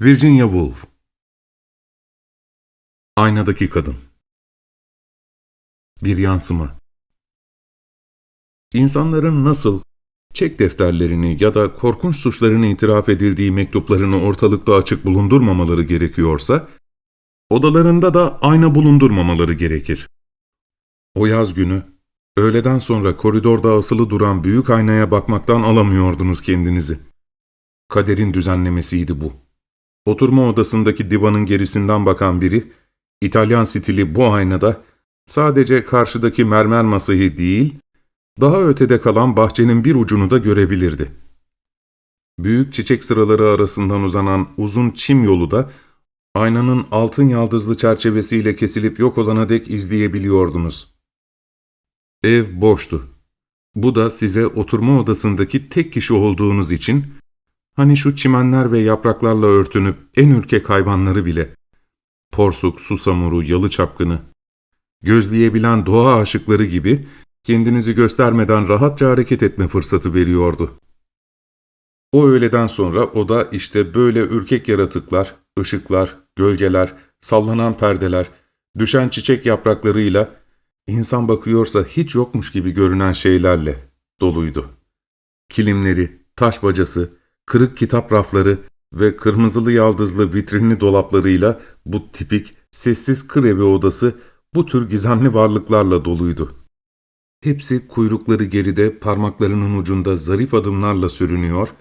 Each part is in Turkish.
Virginia Woolf Aynadaki Kadın Bir yansıma İnsanların nasıl çek defterlerini ya da korkunç suçlarını itiraf edildiği mektuplarını ortalıkta açık bulundurmamaları gerekiyorsa, odalarında da ayna bulundurmamaları gerekir. O yaz günü, öğleden sonra koridorda asılı duran büyük aynaya bakmaktan alamıyordunuz kendinizi. Kaderin düzenlemesiydi bu. Oturma odasındaki divanın gerisinden bakan biri, İtalyan stili bu aynada sadece karşıdaki mermer masayı değil, daha ötede kalan bahçenin bir ucunu da görebilirdi. Büyük çiçek sıraları arasından uzanan uzun çim yolu da aynanın altın yaldızlı çerçevesiyle kesilip yok olana dek izleyebiliyordunuz. Ev boştu. Bu da size oturma odasındaki tek kişi olduğunuz için, hani şu çimenler ve yapraklarla örtünüp en ürkek hayvanları bile, porsuk, susamuru, yalı çapkını, gözleyebilen doğa aşıkları gibi kendinizi göstermeden rahatça hareket etme fırsatı veriyordu. O öğleden sonra oda işte böyle ürkek yaratıklar, ışıklar, gölgeler, sallanan perdeler, düşen çiçek yapraklarıyla, insan bakıyorsa hiç yokmuş gibi görünen şeylerle doluydu. Kilimleri, taş bacası, kırık kitap rafları ve kırmızılı yaldızlı vitrinli dolaplarıyla bu tipik, sessiz kır evi odası bu tür gizemli varlıklarla doluydu. Hepsi kuyrukları geride parmaklarının ucunda zarif adımlarla sürünüyor,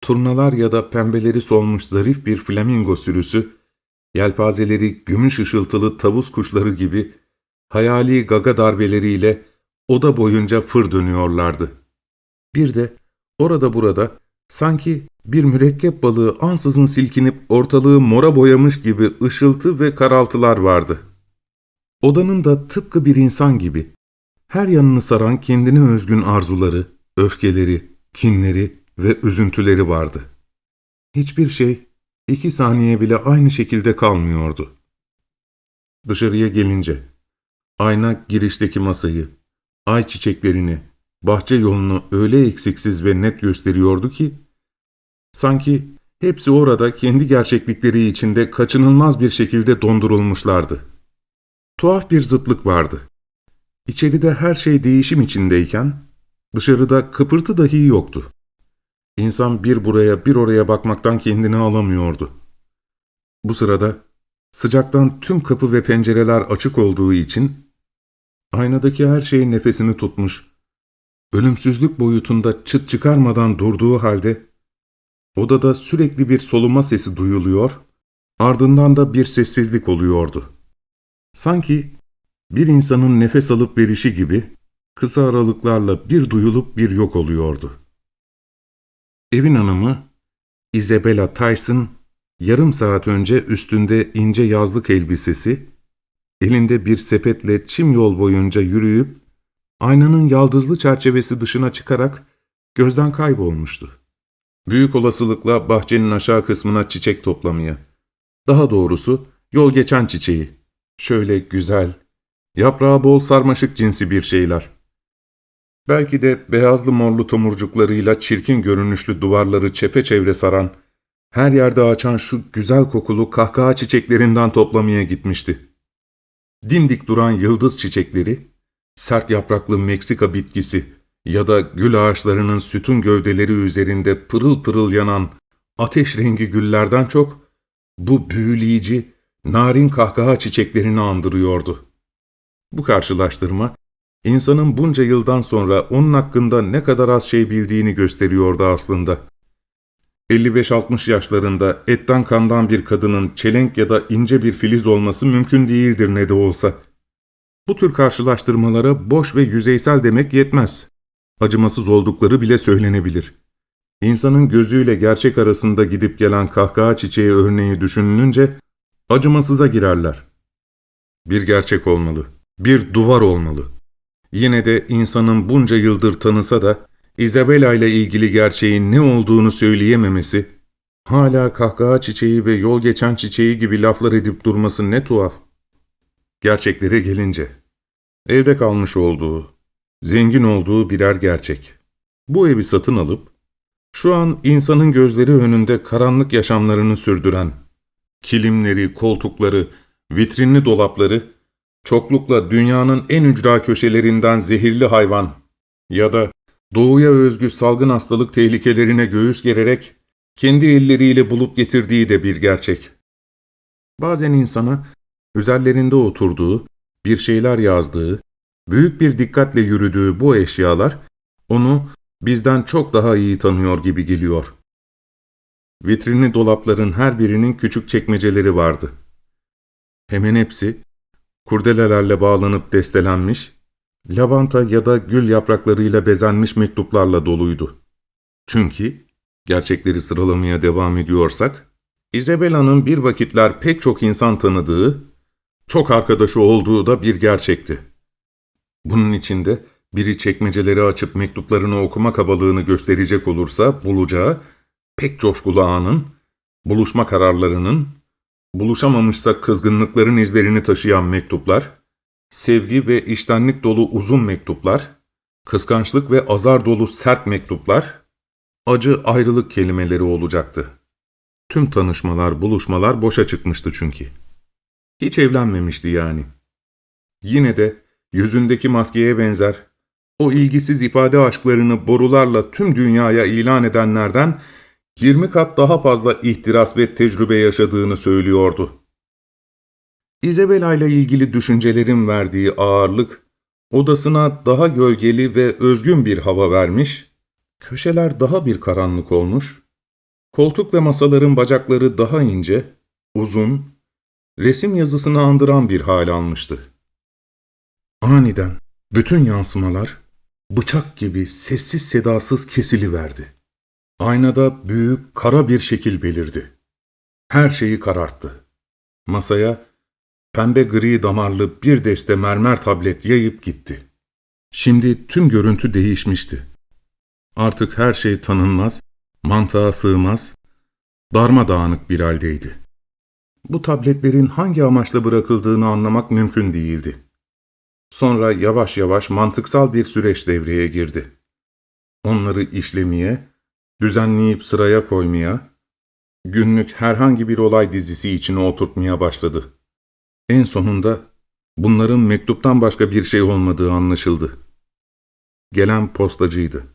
turnalar ya da pembeleri solmuş zarif bir flamingo sürüsü, yelpazeleri gümüş ışıltılı tavus kuşları gibi hayali gaga darbeleriyle oda boyunca fır dönüyorlardı. Bir de orada burada sanki bir mürekkep balığı ansızın silkinip ortalığı mora boyamış gibi ışıltı ve karaltılar vardı. Odanın da tıpkı bir insan gibi her yanını saran kendine özgün arzuları, öfkeleri, kinleri ve üzüntüleri vardı. Hiçbir şey iki saniye bile aynı şekilde kalmıyordu. Dışarıya gelince, ayna girişteki masayı, ay çiçeklerini, bahçe yolunu öyle eksiksiz ve net gösteriyordu ki, sanki hepsi orada kendi gerçeklikleri içinde kaçınılmaz bir şekilde dondurulmuşlardı. Tuhaf bir zıtlık vardı. İçeride her şey değişim içindeyken, dışarıda kıpırtı dahi yoktu. İnsan bir buraya bir oraya bakmaktan kendini alamıyordu. Bu sırada sıcaktan tüm kapı ve pencereler açık olduğu için, aynadaki her şey nefesini tutmuş, ölümsüzlük boyutunda çıt çıkarmadan durduğu halde, odada sürekli bir soluma sesi duyuluyor, ardından da bir sessizlik oluyordu. Sanki bir insanın nefes alıp verişi gibi kısa aralıklarla bir duyulup bir yok oluyordu. Evin hanımı Isabella Tyson yarım saat önce üstünde ince yazlık elbisesi, elinde bir sepetle çim yol boyunca yürüyüp aynanın yaldızlı çerçevesi dışına çıkarak gözden kaybolmuştu. Büyük olasılıkla bahçenin aşağı kısmına çiçek toplamaya, daha doğrusu yol geçen çiçeği, şöyle güzel, Yaprağı bol sarmaşık cinsi bir şeyler. Belki de beyazlı morlu tomurcuklarıyla çirkin görünüşlü duvarları çepeçevre saran, her yerde açan şu güzel kokulu kahkaha çiçeklerinden toplamaya gitmişti. Dimdik duran yıldız çiçekleri, sert yapraklı Meksika bitkisi ya da gül ağaçlarının sütun gövdeleri üzerinde pırıl pırıl yanan ateş rengi güllerden çok, bu büyüleyici, narin kahkaha çiçeklerini andırıyordu. Bu karşılaştırma, insanın bunca yıldan sonra onun hakkında ne kadar az şey bildiğini gösteriyordu aslında. 55-60 yaşlarında etten kandan bir kadının çelenk ya da ince bir filiz olması mümkün değildir ne de olsa. Bu tür karşılaştırmalara boş ve yüzeysel demek yetmez. Acımasız oldukları bile söylenebilir. İnsanın gözüyle gerçek arasında gidip gelen kahkaha çiçeği örneği düşünülünce acımasıza girerler. Bir gerçek olmalı bir duvar olmalı. Yine de insanın bunca yıldır tanısa da Isabella ile ilgili gerçeğin ne olduğunu söyleyememesi, hala kahkaha çiçeği ve yol geçen çiçeği gibi laflar edip durması ne tuhaf. Gerçeklere gelince, evde kalmış olduğu, zengin olduğu birer gerçek. Bu evi satın alıp, Şu an insanın gözleri önünde karanlık yaşamlarını sürdüren, kilimleri, koltukları, vitrinli dolapları, çoklukla dünyanın en ücra köşelerinden zehirli hayvan ya da doğuya özgü salgın hastalık tehlikelerine göğüs gererek kendi elleriyle bulup getirdiği de bir gerçek. Bazen insana üzerlerinde oturduğu, bir şeyler yazdığı, büyük bir dikkatle yürüdüğü bu eşyalar onu bizden çok daha iyi tanıyor gibi geliyor. Vitrinli dolapların her birinin küçük çekmeceleri vardı. Hemen hepsi kurdelelerle bağlanıp destelenmiş, lavanta ya da gül yapraklarıyla bezenmiş mektuplarla doluydu. Çünkü, gerçekleri sıralamaya devam ediyorsak, Isabella'nın bir vakitler pek çok insan tanıdığı, çok arkadaşı olduğu da bir gerçekti. Bunun içinde biri çekmeceleri açıp mektuplarını okuma kabalığını gösterecek olursa bulacağı pek coşkulu anın, buluşma kararlarının, buluşamamışsa kızgınlıkların izlerini taşıyan mektuplar, sevgi ve iştenlik dolu uzun mektuplar, kıskançlık ve azar dolu sert mektuplar, acı ayrılık kelimeleri olacaktı. Tüm tanışmalar, buluşmalar boşa çıkmıştı çünkü. Hiç evlenmemişti yani. Yine de yüzündeki maskeye benzer, o ilgisiz ifade aşklarını borularla tüm dünyaya ilan edenlerden 20 kat daha fazla ihtiras ve tecrübe yaşadığını söylüyordu. Isabella ile ilgili düşüncelerin verdiği ağırlık, odasına daha gölgeli ve özgün bir hava vermiş, köşeler daha bir karanlık olmuş, koltuk ve masaların bacakları daha ince, uzun, resim yazısını andıran bir hal almıştı. Aniden bütün yansımalar bıçak gibi sessiz sedasız kesiliverdi. Aynada büyük kara bir şekil belirdi. Her şeyi kararttı. Masaya pembe gri damarlı bir deste mermer tablet yayıp gitti. Şimdi tüm görüntü değişmişti. Artık her şey tanınmaz, mantığa sığmaz, darmadağınık bir haldeydi. Bu tabletlerin hangi amaçla bırakıldığını anlamak mümkün değildi. Sonra yavaş yavaş mantıksal bir süreç devreye girdi. Onları işlemeye, düzenleyip sıraya koymaya, günlük herhangi bir olay dizisi içine oturtmaya başladı. En sonunda bunların mektuptan başka bir şey olmadığı anlaşıldı. Gelen postacıydı.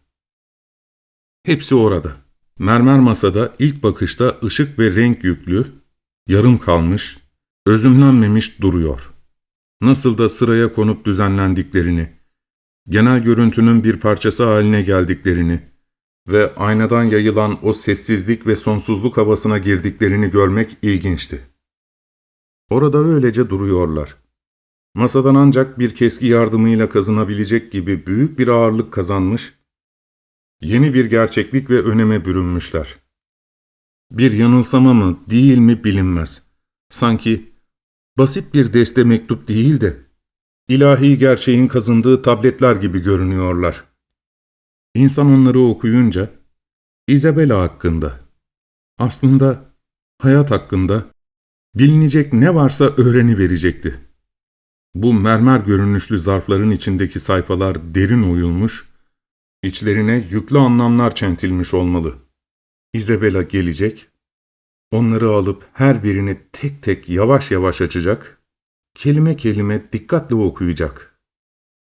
Hepsi orada. Mermer masada ilk bakışta ışık ve renk yüklü, yarım kalmış, özümlenmemiş duruyor. Nasıl da sıraya konup düzenlendiklerini, genel görüntünün bir parçası haline geldiklerini ve aynadan yayılan o sessizlik ve sonsuzluk havasına girdiklerini görmek ilginçti. Orada öylece duruyorlar. Masadan ancak bir keski yardımıyla kazınabilecek gibi büyük bir ağırlık kazanmış, yeni bir gerçeklik ve öneme bürünmüşler. Bir yanılsama mı, değil mi bilinmez. Sanki basit bir deste mektup değil de, ilahi gerçeğin kazındığı tabletler gibi görünüyorlar. İnsan onları okuyunca, Isabella hakkında, aslında hayat hakkında, bilinecek ne varsa öğreni verecekti. Bu mermer görünüşlü zarfların içindeki sayfalar derin oyulmuş, içlerine yüklü anlamlar çentilmiş olmalı. Isabella gelecek, onları alıp her birini tek tek yavaş yavaş açacak, kelime kelime dikkatle okuyacak.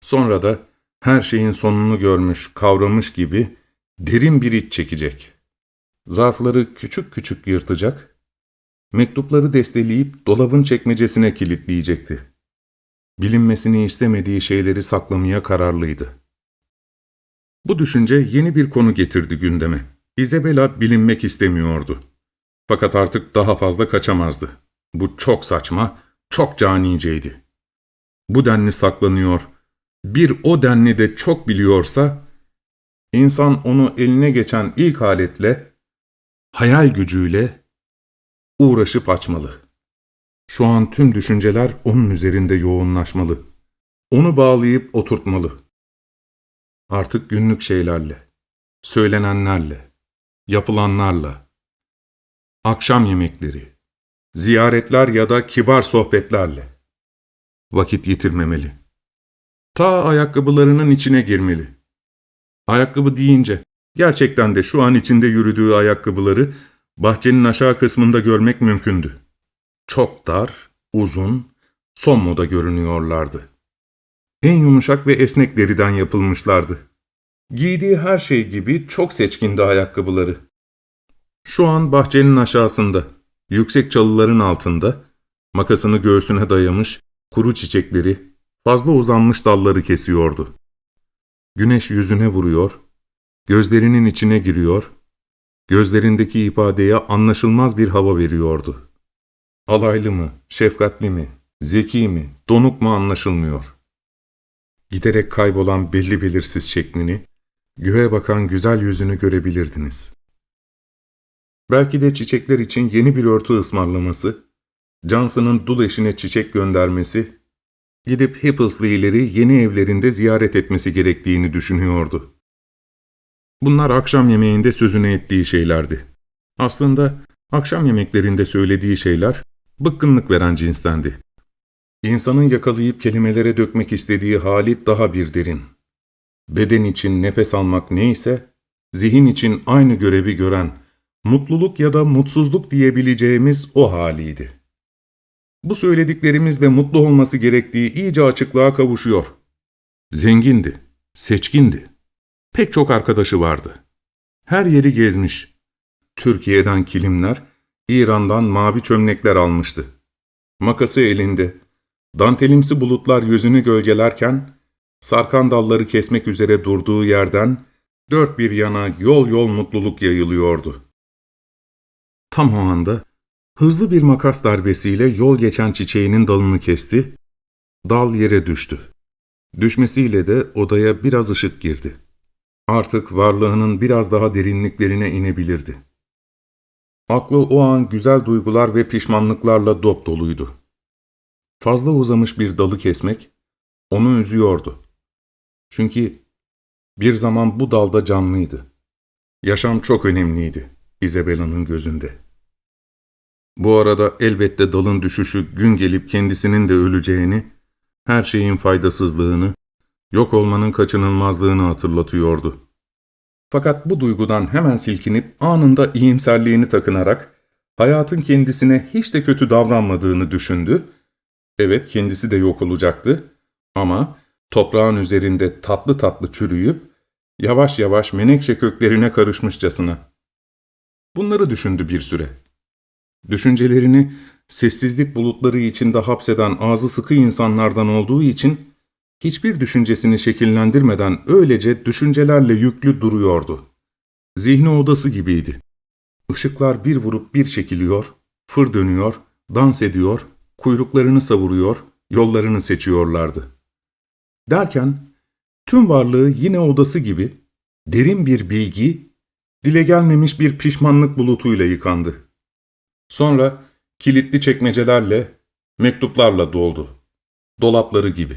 Sonra da her şeyin sonunu görmüş, kavramış gibi derin bir iç çekecek. Zarfları küçük küçük yırtacak, mektupları desteleyip dolabın çekmecesine kilitleyecekti. Bilinmesini istemediği şeyleri saklamaya kararlıydı. Bu düşünce yeni bir konu getirdi gündeme. Isabella bilinmek istemiyordu. Fakat artık daha fazla kaçamazdı. Bu çok saçma, çok caniceydi. Bu denli saklanıyor, bir o denli de çok biliyorsa, insan onu eline geçen ilk aletle, hayal gücüyle uğraşıp açmalı. Şu an tüm düşünceler onun üzerinde yoğunlaşmalı. Onu bağlayıp oturtmalı. Artık günlük şeylerle, söylenenlerle, yapılanlarla, akşam yemekleri, ziyaretler ya da kibar sohbetlerle vakit yitirmemeli. Ta ayakkabılarının içine girmeli. Ayakkabı deyince Gerçekten de şu an içinde yürüdüğü ayakkabıları bahçenin aşağı kısmında görmek mümkündü. Çok dar, uzun, son moda görünüyorlardı. En yumuşak ve esnek deriden yapılmışlardı. Giydiği her şey gibi çok seçkindi ayakkabıları. Şu an bahçenin aşağısında, yüksek çalıların altında, makasını göğsüne dayamış, kuru çiçekleri, fazla uzanmış dalları kesiyordu. Güneş yüzüne vuruyor, gözlerinin içine giriyor, gözlerindeki ifadeye anlaşılmaz bir hava veriyordu. Alaylı mı, şefkatli mi, zeki mi, donuk mu anlaşılmıyor. Giderek kaybolan belli belirsiz şeklini, göğe bakan güzel yüzünü görebilirdiniz. Belki de çiçekler için yeni bir örtü ısmarlaması, Johnson'ın dul eşine çiçek göndermesi, gidip Hipples'lileri yeni evlerinde ziyaret etmesi gerektiğini düşünüyordu. Bunlar akşam yemeğinde sözüne ettiği şeylerdi. Aslında akşam yemeklerinde söylediği şeyler bıkkınlık veren cinstendi. İnsanın yakalayıp kelimelere dökmek istediği hali daha bir derin. Beden için nefes almak neyse, zihin için aynı görevi gören, mutluluk ya da mutsuzluk diyebileceğimiz o haliydi. Bu söylediklerimizle mutlu olması gerektiği iyice açıklığa kavuşuyor. Zengindi, seçkindi. Pek çok arkadaşı vardı. Her yeri gezmiş. Türkiye'den kilimler, İran'dan mavi çömlekler almıştı. Makası elinde, dantelimsi bulutlar yüzünü gölgelerken, sarkan dalları kesmek üzere durduğu yerden dört bir yana yol yol mutluluk yayılıyordu. Tam o anda hızlı bir makas darbesiyle yol geçen çiçeğinin dalını kesti, dal yere düştü. Düşmesiyle de odaya biraz ışık girdi. Artık varlığının biraz daha derinliklerine inebilirdi. Aklı o an güzel duygular ve pişmanlıklarla dop doluydu. Fazla uzamış bir dalı kesmek onu üzüyordu. Çünkü bir zaman bu dalda canlıydı. Yaşam çok önemliydi Isabella'nın gözünde. Bu arada elbette dalın düşüşü gün gelip kendisinin de öleceğini, her şeyin faydasızlığını, yok olmanın kaçınılmazlığını hatırlatıyordu. Fakat bu duygudan hemen silkinip anında iyimserliğini takınarak hayatın kendisine hiç de kötü davranmadığını düşündü. Evet kendisi de yok olacaktı ama toprağın üzerinde tatlı tatlı çürüyüp yavaş yavaş menekşe köklerine karışmışçasına. Bunları düşündü bir süre. Düşüncelerini sessizlik bulutları içinde hapseden ağzı sıkı insanlardan olduğu için hiçbir düşüncesini şekillendirmeden öylece düşüncelerle yüklü duruyordu. Zihni odası gibiydi. Işıklar bir vurup bir çekiliyor, fır dönüyor, dans ediyor, kuyruklarını savuruyor, yollarını seçiyorlardı. Derken tüm varlığı yine odası gibi derin bir bilgi, dile gelmemiş bir pişmanlık bulutuyla yıkandı. Sonra kilitli çekmecelerle, mektuplarla doldu. Dolapları gibi.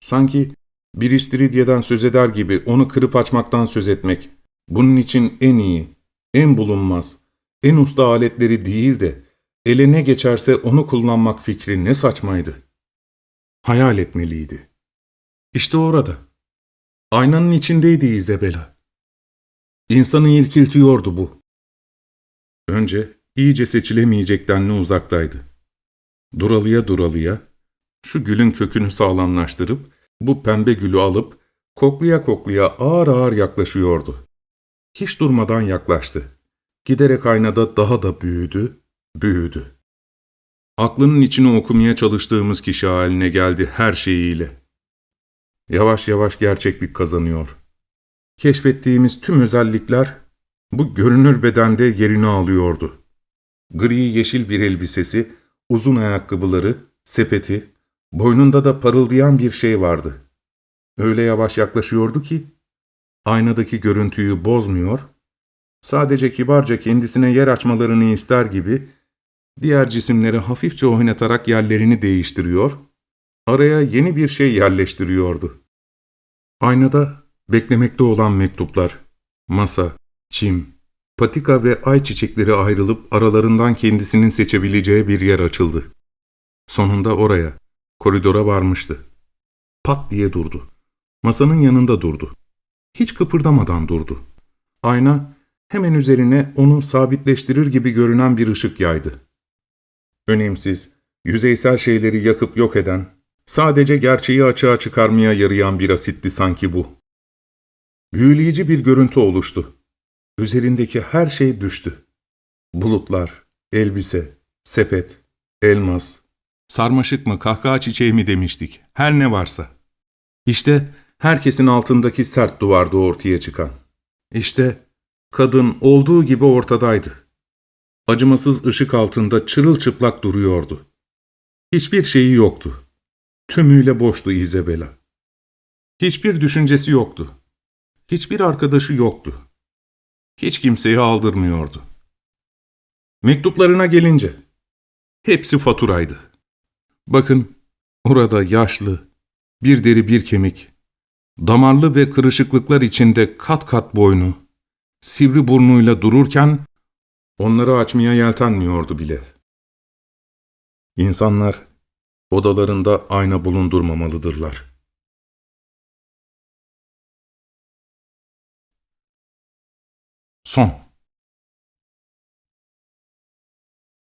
Sanki bir istiridyeden söz eder gibi onu kırıp açmaktan söz etmek, bunun için en iyi, en bulunmaz, en usta aletleri değil de ele ne geçerse onu kullanmak fikri ne saçmaydı. Hayal etmeliydi. İşte orada. Aynanın içindeydi Isabella. İnsanı irkiltiyordu bu. Önce iyice seçilemeyecek denli uzaktaydı. Duralıya duralıya, şu gülün kökünü sağlamlaştırıp, bu pembe gülü alıp, koklaya koklaya ağır ağır yaklaşıyordu. Hiç durmadan yaklaştı. Giderek aynada daha da büyüdü, büyüdü. Aklının içini okumaya çalıştığımız kişi haline geldi her şeyiyle. Yavaş yavaş gerçeklik kazanıyor. Keşfettiğimiz tüm özellikler bu görünür bedende yerini alıyordu. Gri yeşil bir elbisesi, uzun ayakkabıları, sepeti, boynunda da parıldayan bir şey vardı. Öyle yavaş yaklaşıyordu ki, aynadaki görüntüyü bozmuyor, sadece kibarca kendisine yer açmalarını ister gibi, diğer cisimleri hafifçe oynatarak yerlerini değiştiriyor, araya yeni bir şey yerleştiriyordu. Aynada beklemekte olan mektuplar, masa, çim, patika ve ay çiçekleri ayrılıp aralarından kendisinin seçebileceği bir yer açıldı. Sonunda oraya, koridora varmıştı. Pat diye durdu. Masanın yanında durdu. Hiç kıpırdamadan durdu. Ayna hemen üzerine onu sabitleştirir gibi görünen bir ışık yaydı. Önemsiz, yüzeysel şeyleri yakıp yok eden, sadece gerçeği açığa çıkarmaya yarayan bir asitti sanki bu. Büyüleyici bir görüntü oluştu. Üzerindeki her şey düştü. Bulutlar, elbise, sepet, elmas, sarmaşık mı kahkaha çiçeği mi demiştik, her ne varsa. İşte herkesin altındaki sert duvarda ortaya çıkan. İşte kadın olduğu gibi ortadaydı. Acımasız ışık altında çırılçıplak duruyordu. Hiçbir şeyi yoktu. Tümüyle boştu Isabella. Hiçbir düşüncesi yoktu. Hiçbir arkadaşı yoktu. Hiç kimseyi aldırmıyordu. Mektuplarına gelince, hepsi faturaydı. Bakın, orada yaşlı, bir deri bir kemik, damarlı ve kırışıklıklar içinde kat kat boynu, sivri burnuyla dururken, onları açmaya yeltenmiyordu bile. İnsanlar, odalarında ayna bulundurmamalıdırlar. Son